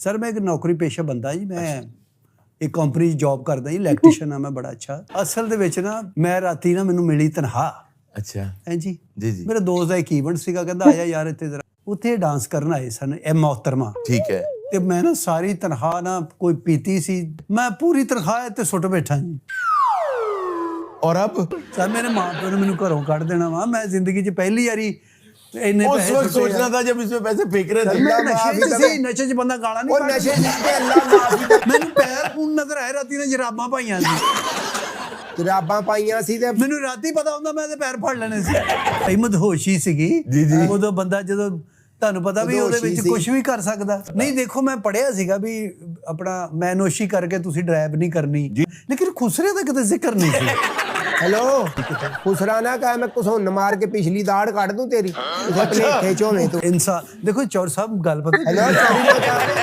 Sir ਮੈਂ ਇੱਕ ਨੌਕਰੀ ਪੇਸ਼ਾ ਬੰਦਾ ਜੀ ਮੈਂ ਇੱਕ ਕੰਪਨੀ 'ਚ ਜੌਬ ਕਰਦਾ ਜੀ ਇਲੈਕਟ੍ਰੀਸ਼ੀਅਨ ਆ ਮੈਂ ਬੜਾ ਅੱਛਾ। ਅਸਲ ਦੇ ਵਿੱਚ ਨਾ ਮੈਂ ਰਾਤੀ ਨਾ ਮੈਨੂੰ ਮਿਲੀ ਤਨਖਾਹ। ਅੱਛਾ। ਐਂ ਜੀ? ਜੀ ਮੇਰੇ ਦੋਸਤ ਦਾ ਇੱਕ ਇਵੈਂਟ ਸੀਗਾ ਕਹਿੰਦਾ ਆਇਆ ਯਾਰ ਇੱਥੇ ਜ਼ਰਾ। ਉੱਥੇ ਡਾਂਸ ਕਰਨ ਆਏ ਸਨ ਇਹ ਮੋਹਤਰਮਾ ਠੀਕ ਹੈ। ਤੇ ਮੈਂ ਨਾ ਸਾਰੀ ਤਨਖਾਹ ਨਾ ਕੋਈ ਪੀਤੀ ਸੀ। ਮੈਂ ਪੂਰੀ ਤਨਖਾਹ ਇੱਥੇ ਸੁੱਟ ਬੈਠਾ ਜੀ। ਔਰ ਅਬ ਸਰ ਮੇਰੇ ਮਾਂ ਪਿਓ ਨੇ ਮੈਨੂੰ ਘਰੋਂ ਕੱਢ ਦੇਣਾ ਵਾ। ਮੈਂ ਜ਼ਿੰਦਗੀ 'ਚ ਪਹਿਲੀ ਵਾਰੀ ਇੰਨੇ उस ਪੈਸੇ वक्त ਸੁੱਟੇ ਆ। सोचना था जब इसमें पैसे फेंक रहे ਸਰ, थे ਮੈਂ ਅੱਲਾ ਮਾਫ਼ ਨਸ਼ੇ 'ਚ ਹੀ ਸੀ ਨਸ਼ੇ 'ਚ ਬੰਦਾ ਗਾਲਾਂ ਨਹੀਂ ਉਹ ਕੱਢਦਾ। ਨਸ਼ੇ ਜਿੱਤੇ ਅੱਲਾ ਮਾਫੀ ਦੇ ਮੈਨੂੰ ਪੈਰ ਪੂਣ ਨਜ਼ਰ ਆਏ ਰਾਤੀ ਨੇ ਜਰਾਬਾਂ ਪਾਈਆਂ ਸੀ ਜਰਾਬਾਂ ਪਾਈਆਂ ਸੀ ਤੇ ਮੈਨੂੰ ਰਾਤੀ ਪਤਾ ਹੁੰਦਾ ਮੈਂ ਤੇ ਪੈਰ ਫੜ ਲੈਣੇ ਸੀ ਹਿੰਮਤ ਹੋਸ਼ੀ ਸੀਗੀ ਜੀ, ਜੀ। ਉਦੋਂ ਬੰਦਾ ਜਦੋਂ ਤੁਹਾਨੂੰ ਪਤਾ ਵੀ ਉਹਦੇ ਉਦੋਂ ਵਿੱਚ ਹੋਸ਼ੀ ਕੁਝ ਵੀ ਕਰ ਸਕਦਾ ਨਹੀਂ ਦੇਖੋ ਮੈਂ ਪੜਿਆ ਸੀਗਾ ਵੀ ਆਪਣਾ ਮੈਨੋਸ਼ੀ ਕਰਕੇ ਤੁਸੀਂ ਡਰਾਈਵ ਨਹੀਂ ਕਰਨੀ ਲੇਕਿਨ ਖੁਸਰੇ ਦਾ ਕਿਤੇ ਜ਼ਿਕਰ ਨਹੀਂ ਸੀ ਹੈਲੋ ਖੁਸਰਾ ਨਾ ਕਹ ਮੈਂ ਕੁਸੁੰਨ ਮਾਰ ਕੇ ਪਿਛਲੀ ਦਾੜ ਕੱਢ ਦੂੰ ਤੇਰੀ। ਇਸੇ ਭਲੇਖੇ ਚੋਵੇਂ ਤੂੰ। ਇਨਸਾਨ ਦੇਖੋ ਚੌਰ ਸਾਹਿਬ ਗੱਲ ਪਤਾ ਹੈਲੋ ਸੌਰੀ